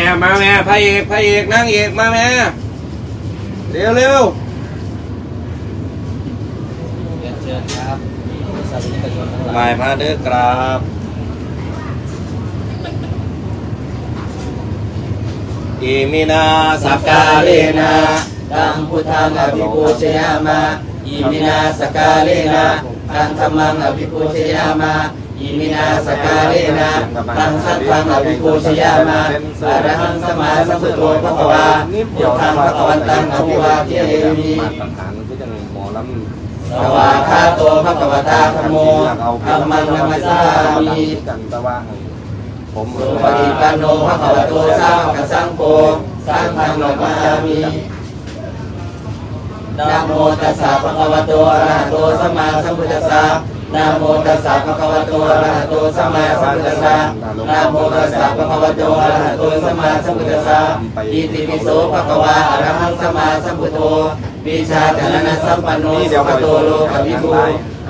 แม่มาแม่พระเอกพระเอกนางเอกมาแม่เร็วเร็วเรียนเชิญครับสาธุนิกชนทั้งหมาลายพระเด้อกราบอิมินาสักกาเลนะตังพุทธังอภิปูชยามาอิมินาสกาเลนะตังธรรมังอภิปูชยามา อิมินาสกาเลนะตังสังฆังอภิปูชยามาอะระหังสมาสัมพุทโธพระกวาพุทธังพระกวันตังอภิวาเทมิมาตรฐานก็จะหมอลำสวาคาโตพระกวตาธรมโมธรรมังนมัสสามิกันตะว่าผมสุปฏิปันโนพระกวโตสร้าวกสังโฆสังฆังนามามินะโมตัสสะภะคะวะโตอะระหะโตสัมมาสัมพุทธัสสะ นะโมตัสสะภะคะวะโตอะระหะโตสัมมาสัมพุทธัสสะนะโมตัสสะภะคะวะโตอะระหะโตสัมมาสัมพุทธัสสะอิติปิโสภะคะวะอะระหังสัมมาสัมพุทโธวิชาจารณะสัมปันโนสุขโตโลกวิทู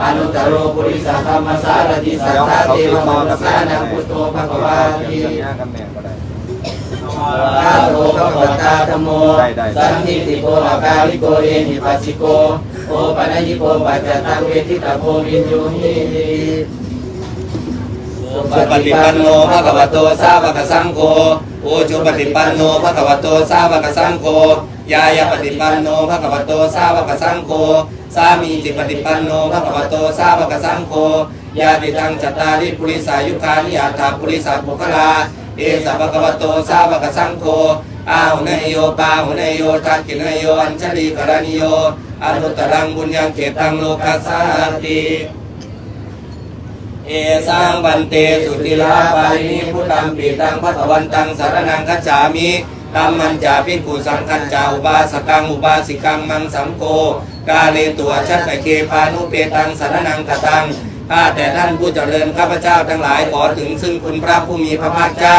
อนุตตรโรปุริสธรรมสารติสัทธาเทวมนุสสานังพุทโธภะคะวะติกับแม่ก็ได้ข้าโลภะคะวตาธรรมโมสันทิติโกอาการิโกเอหิปัสสิโก โอปัญญิโกปัจจตังเวทิตาโพวินยูหิสุปฏิปันโนภะคะวะโตสาวกสังโฆโอจุปฏิปันโนภะคะวะโตสาวกสังโฆยายาปฏิปันโนภะคะวะโตสาวกสังโฆสามีจิปฏิปันโนภะคะวะโตสาวกสังโฆยาติตังจตาริปุริสายุคานิยาถาปุริสาปุคลาเอสะภะคะวะโตสาวกสังโฆอาหุเนยโยปาหุเนยโยทักขิเนยโยอัญชลีกรณิโย อนุตตรังบุญยังเขตังโลกัสสาติเอสังบันเตสุติลาปารินิพุทธังปีตังพระตวันตังสารนังคัจฉามิตัมมันจาพิกุสังคัญจาอุบาสกังอุบาสิกังมังสังโกกาเลตัวชัตตะเคพานุเปตังสารนังกตังข้าแต่ท่านผู้เจริญข้าพเจ้าทั้งหลายขอถึงซึ่งคุณพระผู้มีพระภาคเจ้า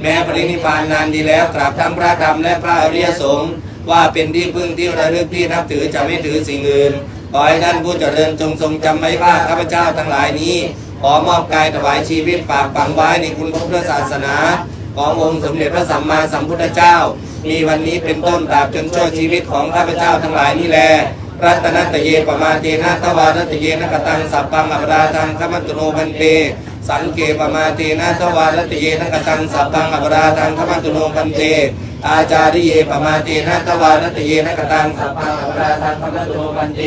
แม้ปรินิพพานนานดีแล้วกราบทั้งพระธรรมและพระอริยสงฆ์ ว่าเป็นที่พึ่งที่ระลึกที่นับถือจะไม่ถือสิ่งอื่นขอให้ท่านผู้เจริญจงทรงจำไว้ว่าข้าพเจ้าทั้งหลายนี้ ขอมอบกายถวายชีวิตฝากฝังไว้ในคุณพระพุทธศาสนา ขององค์สมเด็จพระสัมมาสัมพุทธเจ้า มีวันนี้เป็นต้นตราบจนชั่วชีวิตของข้าพเจ้าทั้งหลายนี่แลรัตนัตเยปมาเตนะทวารัตเยนะกตังสัพพังอัปราทังขมัตตุโนพันเตสังเกปมาเตนะทวารัตเยนะกตังสัพพังอัปราทังขมัตุโนพันเต อาจาริเยปมาเตนะทวารัตเยนะกตังสัพพังอัปราทังขมัตตุโนพันเต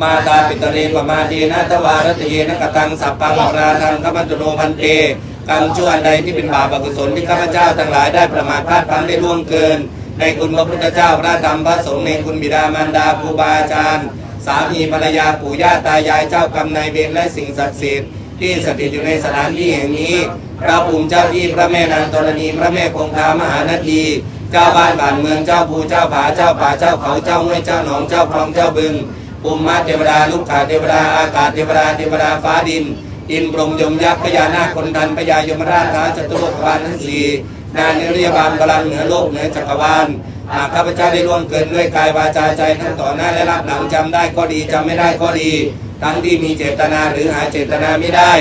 มาตาปิตเรปมาเตนะทวารัตเยนะกตังสัพพังอัปราทังขมัตตุโนพันเตกรรมชั่วใดที่เป็นบาปอกุศลที่ข้าพเจ้าทั้งหลายได้ประมาทพลาดพลั้งได้ล่วงเกิน ในคุณพระพุทธเจ้าพระธรรมพระสงฆ์ในคุณบิดามารดาครูบาอาจารย์สามีภรรยาปู่ย่าตายายเจ้ากรรมนายเวรและสิ่งศักดิ์สิทธิ์ที่สถิตอยู่ในสถานที่แห่งนี้พระภูมิเจ้าที่พระแม่นางธรณีพระแม่คงคามหานาที เจ้าบ้านบ้านเมืองเจ้าภูเจ้าผาเจ้าป่าเจ้าเขาเจ้าห้วยเจ้าหนองเจ้าคลองเจ้าบึงภูมิมาเทวดาลูกขาเทวดาอากาศเทวดาเทวดาฟ้าดิน อินพรหมยมยักษ์พญานาคคนทันพญายมราชท้าจตุโลกบาลทั้งสี่นาเนริยบาลบาลังเหนือโลกเหนือจักรวาลหากข้าพเจ้าได้ล่วงเกินด้วยกายวาจาใจทั้งต่อหน้าและรับหลังจำได้ก็ดีจำไม่ได้ก็ดี ทั้งที่มีเจตนาหรือหาเจตนาไม่ได้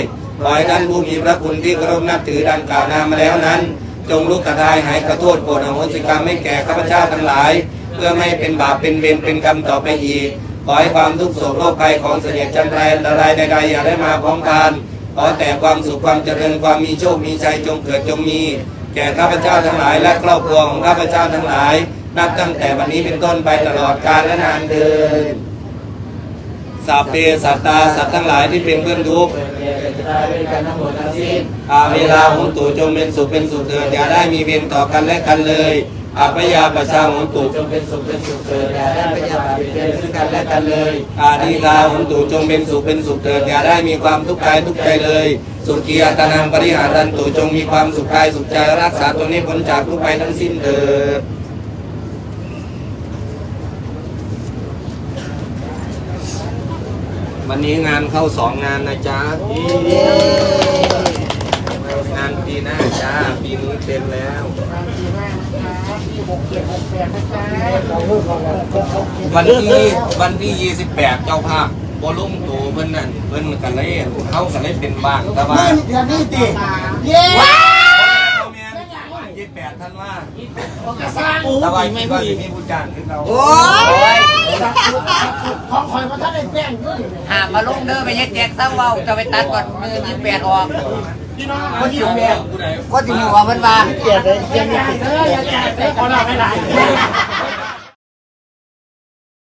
ขอให้ท่านผู้มีพระคุณที่เคารพนับถือดังกล่าวนามาแล้วนั้น จงลุกกระทายหายกระโทษโปรดอโหสิกรรมให้แก่ข้าพเจ้าทั้งหลาย เพื่อไม่เป็นบาปเป็นเวรเป็นกรรมต่อไปอีก ขอให้ความทุกข์โศกโรคภัยของเสด็จจันทรายอันตรายใดๆอย่าได้มาพร้อมกันขอแต่ความสุขความเจริญความมีโชคมีชัยจงเกิดจงมี แก่ข้าพเจ้าทั้งหลาย และครอบครัวของข้าพเจ้าทั้งหลาย นับตั้งแต่วันนี้เป็นต้นไปตลอดกาลและนานเดินสัพเพสัตตาสัตว์ทั้งหลายที่เป็นเพื่อนทุกข์ เปิดเรียนเป็นตายเป็นกันทั้งหมดทั้งสิ้นอาเวลาหงตู่จงเป็นสุขเป็นสุขเถิดอย่าได้มีเวรต่อกันและกันเลยอัปยาประชาหงตู่จงเป็นสุขเป็นสุขเถิดอย่าได้พยาบาทเบียดเบียนซึ่งกันและกันเลยอาดีลาหงตู่จงเป็นสุขเป็นสุขเถิดอย่าได้มีความทุกข์กายทุกข์ใจเลย สุขีอัตนังปริหารันตุจงมีความสุขกายสุขใจรักษาตนนี้พ้นจากทุกข์ภัยทั้งสิ้นเถิด วันนี้งานเข้าสองงานนะจ๊ะงานปีหน้าจ้า ปีนี้เต็มแล้ว วันที่วันที่ยี่สิบแปดเจ้าภาพบอลุ่มตัวเพิ่นนั่นเพิ่นกันเลยเขากันเลยเป็นบ้านแต่ว่าเดือนนี้ติเย้ ดท่านว่ากระซังแต่ว่าคิดว่าจะมีผู้จ้างขึ้นเราโอ้ยของคอยมาท่านไอ้แป้งด้วยหามาลงเด้อไปเฮ็ดแจกเศร้าเว้าจะไปตัดก่อนมือยี่แปดออกพี่น้องคนอยู่แม่ก็จะอยู่ว่าเพิ่นว่าเกลียดเลยเกลียดอย่าเลยแจกเด้ออย่าแจกเด้อขอลาไม่ได้